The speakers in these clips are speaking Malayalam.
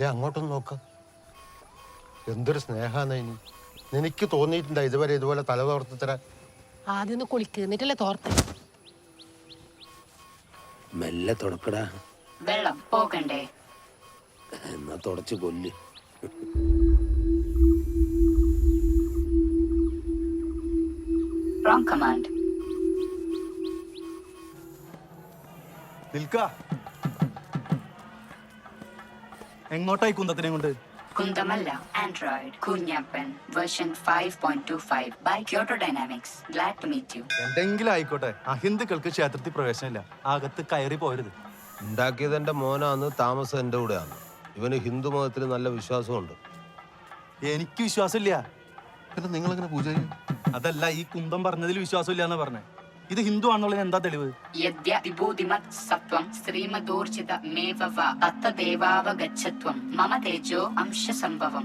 ഏ അങ്ങോട്ടൊന്ന് നോക്ക. എന്തൊരു സ്നേഹാന്ന് ഇനി. നിനക്ക് തോന്നിയിട്ടുണ്ടോ ഇതുവരെ ഇതുപോലെ തല തോർത്ത് തരാൻ? ആദ്യം ഒന്ന് കുളിക്ക് എന്നിട്ടല്ലേ തോർത്ത്. മെല്ലെ തുടക്കടാ വെള്ളം പോകണ്ടേ എന്നാ തുടച്ച് കൊല്ല്. റോങ് കമാൻഡ് നിൽക്ക. എങ്ങോട്ടായി കുന്തത്തിനെ കൊണ്ട്? കുന്തമല്ല android Kunjappan version five point two five by Kyoto Dynamics glad to meet you എന്തെങ്കിലും ആയിക്കോട്ടെ. അഹിന്ദുക്കൾക്ക് ക്ഷേത്രത്തിൽ പ്രവേശനമില്ല. അകത്ത് കയറി പോരുത്. ഉണ്ടാക്കിയത് എന്റെ മോനാന്ന് താമസം എന്റെ കൂടെയാണ്. ഇവന് ഹിന്ദു മതത്തിൽ നല്ല വിശ്വാസമുണ്ട്. എനിക്ക് വിശ്വാസമില്ല. പിന്നെ നിങ്ങൾ എങ്ങനെ പൂജ ചെയ്യും? അതല്ല ഈ കുന്തം പറഞ്ഞതിൽ വിശ്വാസമില്ല എന്ന് പറഞ്ഞേ. ഇത് ഹിന്ദു ആണെന്നുള്ളതിന് എന്താ തെളിവ്? സത്വം ശ്രീമദോർജിത മേവവ തത്തദേവാവഗച്ഛത്വം മമ തേജോ അംശസംഭവം.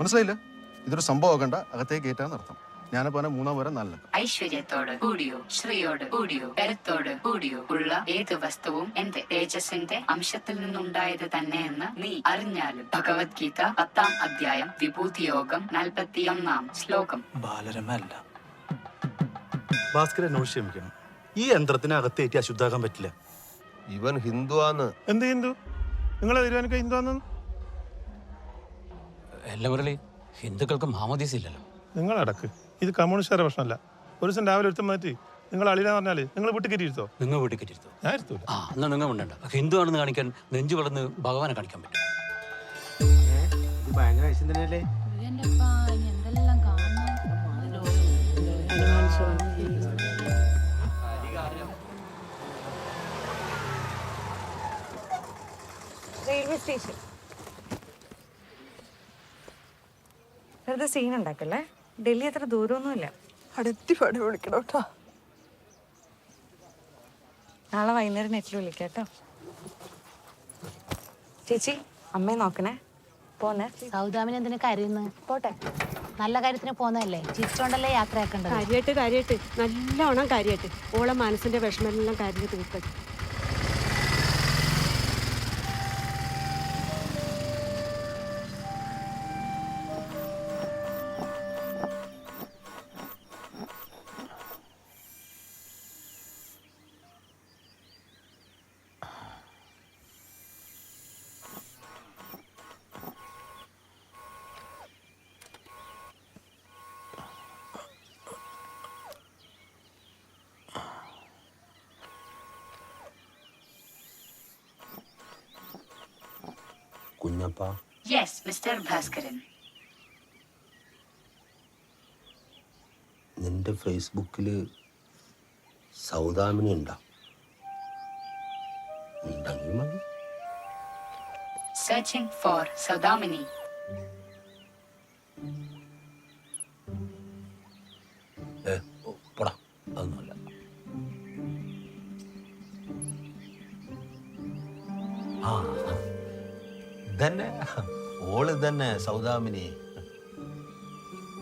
മനസ്സിലായില്ല? ഇതൊരു സംഭവമാക്കണ്ട അകത്തേക്ക് കയറ്റാന്ന് അർത്ഥം. ഞാനപ്പോ അവനെ മൂന്നാം വരെ നല്ല ഐശ്വര്യത്തോട് കൂടിയോ ശ്രീയോട് കൂടിയോ കരുത്തോട് കൂടിയോ ഉള്ള ഏത് വസ്തുവും എന്റെ തേജസ്സിന്റെ അംശത്തിൽ നിന്നുണ്ടായത് തന്നെയെന്ന് നീ അറിഞ്ഞാലും ഭഗവത്ഗീത പത്താം അധ്യായം വിഭൂതിയോഗം നാൽപ്പത്തിയൊന്നാം ശ്ലോകം. ബാലരമ ഭാസ്കരൻ എന്നോട് ക്ഷമിക്കണം. ഈ യന്ത്രത്തിന് അകത്തേറ്റി അശുദ്ധാക്കാൻ പറ്റില്ല. ഇവൻ ഹിന്ദു ആന്ന് എന്ത് ഹിന്ദു? നിങ്ങളെ തീരുമാനിക്കുക ഹിന്ദു ആണെന്ന് അല്ല മുരളി ഹിന്ദുക്കൾക്ക് മാമോദീസ് ഇല്ലല്ലോ. നിങ്ങൾ അടക്ക്. ഇത് കമ്മ്യൂണിസ്റ്റുകാരുടെ പ്രശ്നമല്ല. ഒരു ദിവസം രാവിലെ ഒരുത്തം മാറ്റി നിങ്ങൾ അളിയാന്ന് പറഞ്ഞാൽ നിങ്ങൾ വീട്ടിൽ കയറ്റിയിരുത്തോ നിങ്ങൾ വീട്ടിൽ കയറ്റിയിരുത്തോ ഞാൻ ഇരുത്തൂല. ആ എന്നാ നിങ്ങൾ ഉണ്ടണ്ട ഹിന്ദു ആണെന്ന് കാണിക്കാൻ നെഞ്ചു വളർന്ന് ഭഗവാനെ കാണിക്കാൻ പറ്റും. സ്റ്റേഷൻ. വെറുതെ സീൻ ഉണ്ടാക്കല്ലേ? ഡൽഹി അത്ര ദൂരമൊന്നുമില്ല. അടുത്തി പാടി വിളിക്കണം കേട്ടോ നാളെ വൈകുന്നേരം നെറ്റിൽ വിളിക്കാം കേട്ടോ ചേച്ചി അമ്മയെ നോക്കണേ. പോന്നെ. സൗദാമിന് എന്തിനു കരയുന്നു? പോട്ടെ. നല്ല കാര്യത്തിന് പോന്നതല്ലേ? ചിരിച്ചോണ്ടല്ലേ യാത്രയാക്കേണ്ടത്? കാര്യമായിട്ട് കാര്യമായിട്ട് നല്ലോണം കാര്യമായിട്ട് ഓളെ മനസ്സിന്റെ വിഷമെല്ലാം കാര്യം തീർക്കട്ടെ. കുഞ്ഞപ്പ യെസ് മിസ്റ്റർ ഭാസ്കരൻ നിന്റെ ഫേസ്ബുക്കിൽ സൗദാമിനി ഉണ്ടാ? ഉണ്ടെങ്കിൽ മതി. Searching for Saudamini. ഇതന്നെ. ഓൾ ഇതന്നെ സൗദാമിനി.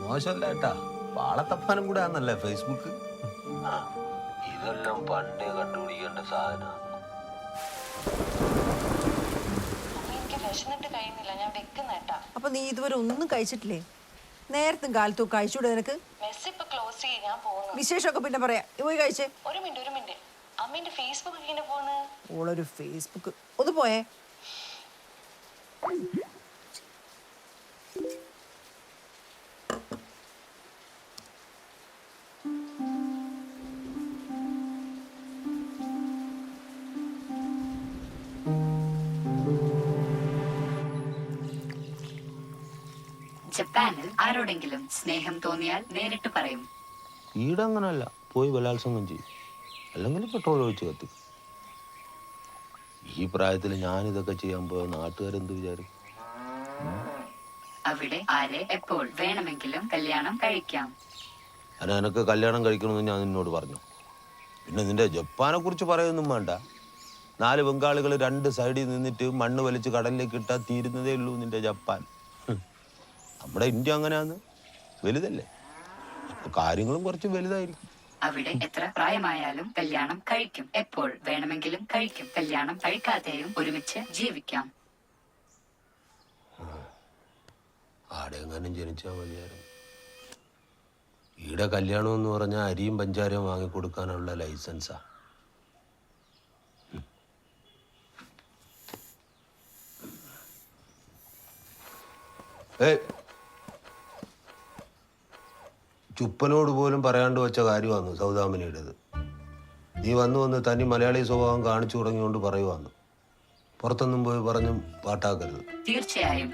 മോശമല്ല കേട്ടാ പാളത്തപ്പാനും കൂടെ ആന്നല്ലേ ഫേസ്ബുക്ക് ഇതെല്ലാം പണ്ടേ കണ്ടുപിടിക്കേണ്ട സാധനം. എനിക്ക് വിശന്നിട്ട് കഴിയുന്നില്ല. ഞാൻ വെക്കുന്നേട്ടാ അപ്പൊ നീ ഇതുവരെ ഒന്നും കഴിച്ചിട്ടില്ലേ? നേരത്തും കാലത്തും കഴിച്ചൂടെ നിനക്ക്? മെസ്സി ഇപ്പൊ ക്ലോസ് ഞാൻ പോകുന്നു വിശേഷമൊക്കെ പിന്നെ പറയാം. നീ പോയി കഴിച്ചേ. ഒരു മിനിറ്റ് ഒരു മിനിറ്റ്. അമ്മേന്റെ ഫേസ്ബുക്ക് ഇങ്ങനെ പോണ് ഓളൊരു ഫേസ്ബുക്ക് ഒന്ന് പോയേ. ജപ്പാനിൽ ആരോടെങ്കിലും സ്നേഹം തോന്നിയാൽ നേരിട്ട് പറയും. ഈടങ്ങനല്ല. പോയി ബലാത്സംഗം ചെയ്യും. അല്ലെങ്കിൽ പെട്രോൾ ഒഴിച്ച് കത്തി. ഈ പ്രായത്തിൽ ഞാൻ ഇതൊക്കെ ചെയ്യാൻ പോയ നാട്ടുകാരെന്ത് വിചാരിക്കും? അവിടെ ആരെ എപ്പോൾ വേണമെങ്കിലും കല്യാണം കഴിക്കാം. അല്ല കല്യാണം കഴിക്കണമെന്ന് ഞാൻ നിന്നോട് പറഞ്ഞു. പിന്നെ നിന്റെ ജപ്പാനെ കുറിച്ച് പറയൊന്നും വേണ്ട. നാല് ബംഗാളികൾ രണ്ട് സൈഡിൽ നിന്നിട്ട് മണ്ണ് വലിച്ച് കടലിലേക്ക് ഇട്ടാൽ തീരുന്നതേ ഉള്ളൂ നിന്റെ ജപ്പാൻ. നമ്മുടെ ഇന്ത്യ അങ്ങനെയാന്ന്. വലുതല്ലേ? കാര്യങ്ങളും കുറച്ച് വലുതായിരിക്കും. അവിടെ എത്ര പ്രായമായാലും കല്യാണം കഴിക്കും. എപ്പോൾ വേണമെങ്കിലും കഴിക്കും. കല്യാണം കഴിക്കാതെയും ഒരുമിച്ച് ജീവിക്കാം. ഈടെ കല്യാണം എന്ന് പറഞ്ഞാൽ അരിയും പഞ്ചാരവും വാങ്ങിക്കൊടുക്കാനുള്ള ലൈസൻസാ. ഏയ് ചുപ്പനോട് പോലും പറയാണ്ട് വെച്ച കാര്യമാണ് സൗദാമിനിയുടേത്. നീ വന്നു വന്ന് തനി മലയാളി സ്വഭാവം കാണിച്ചു തുടങ്ങിയോണ്ട് പറയുവാന്ന്. പുറത്തൊന്നും പോയി പറഞ്ഞും പാട്ടാക്കരുത്. തീർച്ചയായും.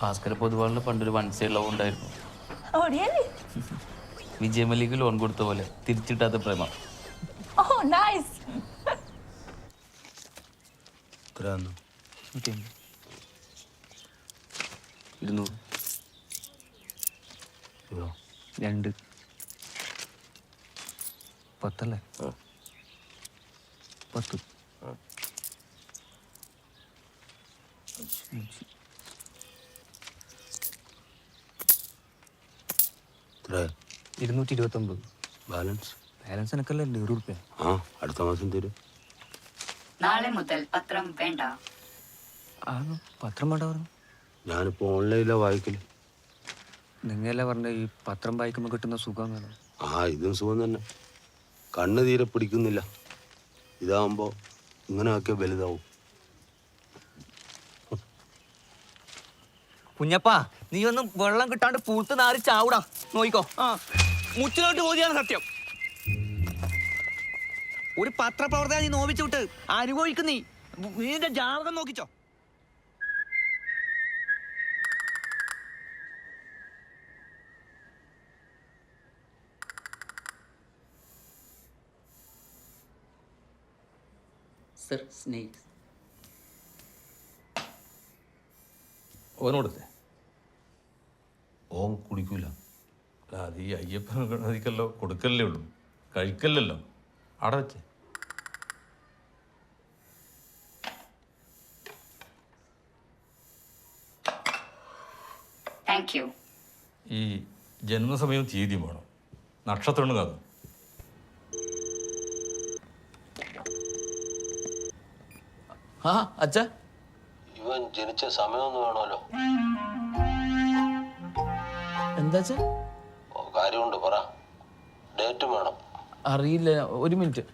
ഭാസ്കര പൊതുവാളിന് പണ്ടൊരു വൺ സൈഡ് ലവ് ഉണ്ടായിരുന്നു വിജയമല്ലിക്ക് ലോൺ കൊടുത്ത പോലെ തിരിച്ചിട്ടാത്ത പ്രേമം. ഇരുന്നൂറ്? രണ്ട്. പത്തല്ലേ? പത്ത്. ഇരുന്നൂറ്റി ഇരുപത്തി ഒമ്പത് ബാലൻസ്? ബാലൻസ് എനിക്കല്ലേ നൂറ് റുപ്യ ആ അടുത്ത മാസം തരും. നാളെ മുതൽ പത്രം വേണ്ട. ആ പത്രം വേണ്ട പറഞ്ഞു. ഞാനിപ്പോ ഓൺലൈനിലാണ് വായിക്കൽ. നിങ്ങളല്ലേ പറഞ്ഞ ഈ പത്രം വായിക്കുമ്പോൾ കിട്ടുന്ന സുഖം വേണം. ആ ഇതും സുഖം തന്നെ. കണ്ണ് തീരെ പിടിക്കുന്നില്ല. ഇതാകുമ്പോൾ ഇങ്ങനെ ആക്കിയാൽ വലുതാവും. കുഞ്ഞപ്പാ നീ ഒന്നും വെള്ളം കിട്ടാണ്ട് പൂത്ത് നാരി ചാവൂടാ. നോയിക്കോ. ആ. മുച്ചിലോട്ട് പോതിയാണ് സത്യം. ഒരു പത്രപ്രവർത്തകൻ നീ നോവിച്ചു വിട്ട് അനുഭവിക്കുന്നീ നീ നീന്റെ ജാതകം നോക്കിച്ചോ. സർ സ്നേക്സ് ഓനോടത്തെ ഓൻ കുടിക്കൂല. അല്ല അത് ഈ അയ്യപ്പൻ ഗണതിക്കല്ലോ കൊടുക്കല്ലേ ഉള്ളൂ. കഴിക്കല്ലല്ലോ. അവിടെ വെച്ചേ. താങ്ക് യു ഈ ജന്മസമയം തീയതി വേണം. നക്ഷത്രമാണ് കാതും ആ അച്ഛാ. ഇവൻ ജനിച്ച സമയമൊന്നും വേണമല്ലോ. എന്താ അച്ഛാ? ഓ കാര്യമുണ്ട് പറ. ഡേറ്റും വേണം. അറിയില്ല ഒരു മിനിറ്റ്.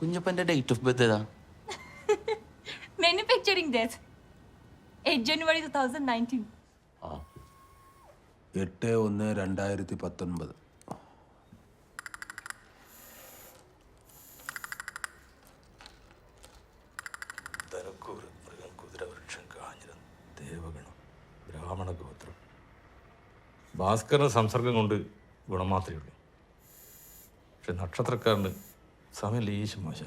കുഞ്ഞപ്പന്റെ ഡേറ്റ് ഓഫ് ബർത്ത് ഏതാ? Manufacturing date 8 January two thousand nineteen ആ. എട്ട് ഒന്ന് രണ്ടായിരത്തി പത്തൊൻപത്. ഭാസ്കറിന് സംസർഗം കൊണ്ട് ഗുണം മാത്രമേ ഉള്ളൂ. പക്ഷെ നക്ഷത്രക്കാരന് സമയം ലേശം മോശ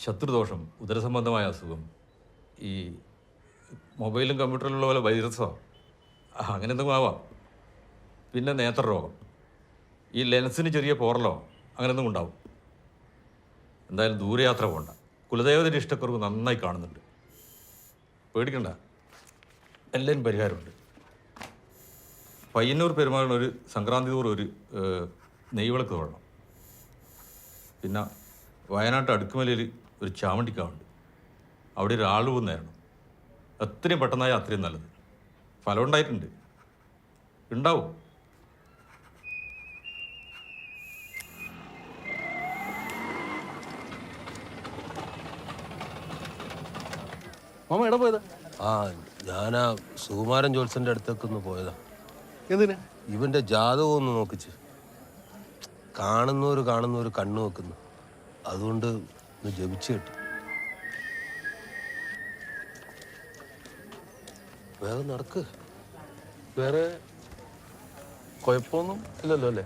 ശത്രുദോഷം ഉദരസംബന്ധമായ അസുഖം ഈ മൊബൈലും കമ്പ്യൂട്ടറിലുള്ള പോലെ വൈറസോ അങ്ങനെ എന്തെങ്കിലും ആവാം. പിന്നെ നേത്രരോഗം. ഈ ലെൻസിന് ചെറിയ പോറലോ അങ്ങനെ എന്തെങ്കിലും ഉണ്ടാവും. എന്തായാലും ദൂരയാത്ര പോകണ്ട കുലദേവതയുടെ ഇഷ്ടക്കുറവ് നന്നായി കാണുന്നുണ്ട്. പേടിക്കണ്ട. എല്ലാവരും പരിഹാരമുണ്ട്. പയ്യന്നൂർ പെരുമാളിന് ഒരു സംക്രാന്തി തോറും ഒരു നെയ്വിളക്ക് തൊഴണം പിന്നെ വയനാട്ട് അടുക്കുമലയിൽ ഒരു ചാമണ്ടിക്കാവുണ്ട് അവിടെ ഒരു ആളുവ് നേരണം എത്രയും പെട്ടെന്നായി അത്രയും നല്ലത്. ഫലം ഉണ്ടായിട്ടുണ്ട്. ഉണ്ടാവും. മാമ എവിടെ പോയതാ? ആ ഞാനാ സുകുമാരൻ ജോത്സന്റെ അടുത്തേക്കൊന്ന് പോയതാ. എന്തിനാ? ഇവന്റെ ജാതകം ഒന്ന് നോക്കിച്ച്. കാണുന്നവര് കാണുന്നവര് കണ്ണു വെക്കുന്നു. അതുകൊണ്ട് ഒന്ന് ജപിച്ചു കിട്ടി. വേഗം നടക്ക്. വേറെ കുഴപ്പമൊന്നും ഇല്ലല്ലോ അല്ലേ?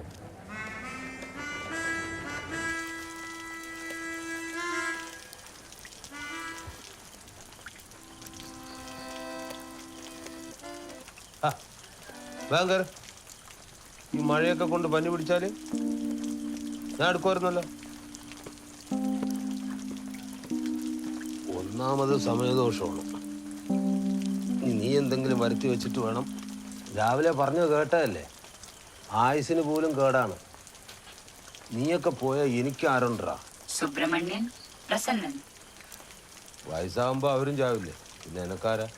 വേഗം കയറ് ഈ മഴയൊക്കെ കൊണ്ട് പനി പിടിച്ചാൽ ഞാൻ എടുക്കുമായിരുന്നല്ലോ. ഒന്നാമത് സമയദോഷമാണ്. നീ എന്തെങ്കിലും വരുത്തി വെച്ചിട്ട് വേണം. രാവിലെ പറഞ്ഞു കേട്ടതല്ലേ? ആയുസിന് പോലും കേടാണ്. നീയൊക്കെ പോയാൽ എനിക്ക് ആരുണ്ടാ? സുബ്രഹ്മണ്യൻ പ്രസന്നൻ. വയസ്സാകുമ്പോ അവരും ചാവില്ലേ? പിന്നെ എനക്കാരാ?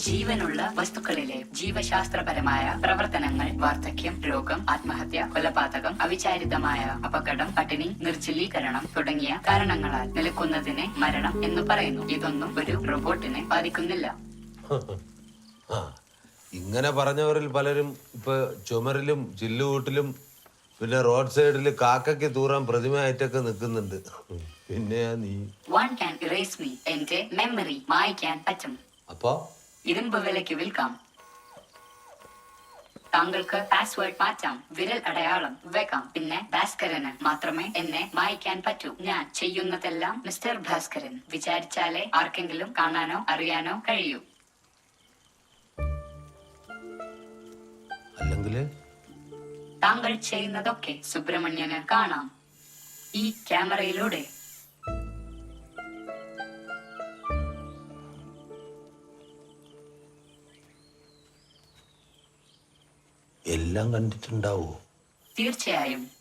ജീവനുള്ള വസ്തുക്കളിലെ ജീവശാസ്ത്രപരമായ പ്രവർത്തനങ്ങൾ വാർദ്ധക്യം രോഗം ആത്മഹത്യ കൊലപാതകം അവിചാരിതമായ അപകടം പട്ടിണി നിർജലീകരണം തുടങ്ങിയ കാരണങ്ങളാൽ നിലക്കുന്നതിനെ മരണം എന്ന് പറയുന്നു. ഇതൊന്നും ഒരു റോബോട്ടിനെ ബാധിക്കുന്നില്ല. ഇങ്ങനെ പറഞ്ഞവരിൽ പലരും ഇപ്പൊ ചുമരിലും ചില്ലുകൂട്ടിലും പിന്നെ റോഡ് സൈഡിൽ കാക്കയ്ക്ക് തൂറാൻ പ്രതിമയായിട്ടൊക്കെ നിൽക്കുന്നുണ്ട്. പിന്നെ നീ. വൺ ക്യാൻ ഇറേസ് മീ എന്റെ മെമ്മറി മായ്ക്കാൻ പറ്റും. അപ്പോ? ഇരുമ്പ് വിലയ്ക്ക് വിൽക്കാം. താങ്കൾക്ക് പാസ്വേഡ് മാറ്റാം. വിരൽ അടയാളം വെക്കാം. പിന്നെ ഭാസ്കരന് മാത്രമേ എന്നെ മായ്ക്കാൻ പറ്റൂ. ഞാൻ ചെയ്യുന്നതെല്ലാം മിസ്റ്റർ ഭാസ്കരൻ. വിചാരിച്ചാലേ ആർക്കെങ്കിലും കാണാനോ അറിയാനോ കഴിയൂ. അല്ലെങ്കിൽ താങ്കൾ ചെയ്യുന്നതൊക്കെ സുബ്രഹ്മണ്യന് കാണാം. ഈ ക്യാമറയിലൂടെ എല്ലാം കണ്ടിട്ടുണ്ടാവോ? തീർച്ചയായും.